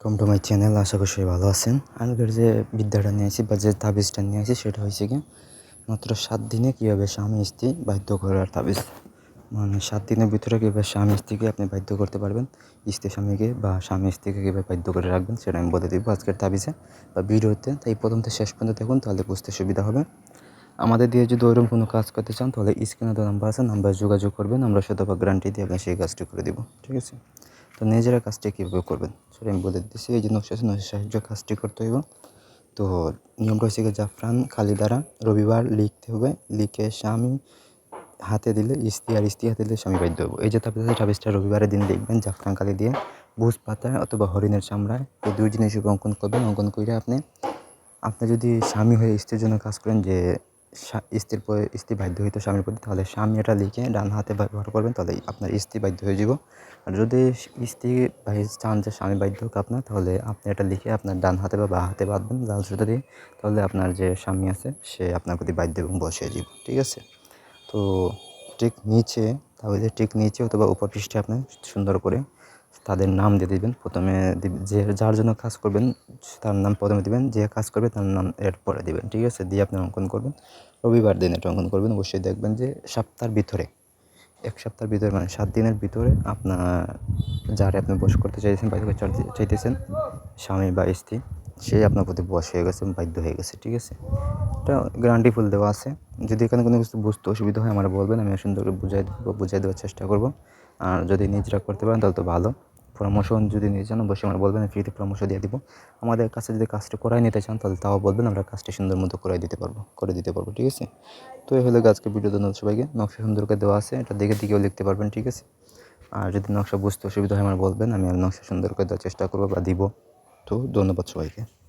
Welcome to my channel আশা করি সবাই ভালো আছেন। আজকের যে বিদ্যাটা নিয়ে আসি বা যে তাবিজটা নিয়ে আসি, সেটা হয়েছে কি মাত্র সাত দিনে কীভাবে স্বামী স্ত্রী বাধ্য করার তাবিজ। মানে সাত দিনের ভিতরে কীভাবে স্বামী স্ত্রীকে আপনি বাধ্য করতে পারবেন, স্ত্রী স্বামীকে বা স্বামী স্ত্রীকে কীভাবে বাধ্য করে রাখবেন, সেটা আমি বলে দিব আজকের তাবিজে বা ভিডিওতে। তাই প্রথম থেকে শেষ পর্যন্ত দেখুন, তাহলে বুঝতে সুবিধা হবে। আমাদের দিয়ে যদি ওইরকম কোনো কাজ করতে চান, তাহলে স্ক্রিনে তো নাম্বার আছে, নাম্বার যোগাযোগ করবেন, আমরা শতভাগ গ্যারান্টি দিয়ে আপনার সেই কাজটি করে দেবো। ঠিক আছে? তো নিজেরা কাজটি কীভাবে করবেন? সেটা আমি বলে দিচ্ছি এই যে নকশা আছে সাহায্য কাজটি করতে হইব। তো নিয়মটা হচ্ছে জাফরান খালি দ্বারা রবিবার লিখতে হবে। লিখে স্বামী হাতে দিলে ইস্তি, আর স্ত্রী হাতে দিলে স্বামী বাধ্য হব এই যে তারপরে ছাব্বিশটা রবিবারের দিন লিখবেন জাফরান কালি দিয়ে বুঝ পাতায় অথবা হরিণের চামড়ায় এই দুই জিনিস অঙ্কন করবেন। অঙ্কন করে আপনি আপনি যদি স্বামী হয়ে স্ত্রীর জন্য কাজ করেন যে স্ত্রীর স্ত্রী বাধ্য হইতো স্বামীর প্রতি তাহলে স্বামী এটা লিখে ডান হাতে ব্যবহার করবেন, তাহলে আপনার স্ত্রী বাধ্য হয়ে যাব আর যদি স্ত্রী চান যে স্বামী বাধ্য হোক আপনার, তাহলে আপনি এটা লিখে আপনার ডান হাতে বা বা হাতে বাঁধবেন, লাল সুতো দিয়ে, তাহলে আপনার যে স্বামী আছে, সে আপনার প্রতি বাধ্য এবং বসে যাব ঠিক আছে? তো ঠিক নিচে, তাহলে ঠিক নিচে অথবা উপপৃষ্ঠে আপনি সুন্দর করে তাদের নাম দিয়ে দিবেন। প্রথমে যে যার জন্য কাজ করবেন, তার নাম প্রথমে দিবেন, যে কাজ করবে তার নাম এর পরে দিবেন, ঠিক আছে? দিয়ে আপনি অঙ্কন করবেন। রবিবার দিন এটা অঙ্কন করবেন, অবশ্যই দেখবেন যে সপ্তাহের ভিতরে, এক সপ্তাহের ভিতরে মানে সাত দিনের ভিতরে আপনার, যারে আপনি বস করতে চাইছেন বা চাইতেছেন, স্বামী বা স্ত্রী সে আপনার প্রতি বস হয়ে গেছে বাধ্য হয়ে গেছে, ঠিক আছে? এটা গ্যারান্টি ফুল দেওয়া আছে। যদি এখানে কোনো কিছু বুঝতে অসুবিধা হয়, আমার বলবেন, আমি সুন্দর করে বুঝাই দেবো, বুঝাই দেওয়ার চেষ্টা করব। আর যদি নিজেরা করতে পারেন, তাহলে তো ভালো। পরামর্শ যদি নিতে চান, অবশ্যই আমার বলবেন ফ্রিতে পরামর্শ দিয়ে দিব। আমাদের কাছে যদি কাজটা করাই নিতে চান, তাহলে তাও বলবেন, আমরা কাজটা সুন্দর মতো করাই দিতে পারব, করে দিতে পারব, ঠিক আছে? তো এই হলো আজকে ভিডিও ধন্যবাদ সবাইকে। নকশা সুন্দর করে দেওয়া আছে, এটা দেখে দিকেও লিখতে পারবেন, ঠিক আছে? আর যদি নকশা বুঝতে অসুবিধা হয়, আমার বলবেন, আমি আর নকশা সুন্দর করে দেওয়ার চেষ্টা করব বা দিব। তো ধন্যবাদ সবাইকে।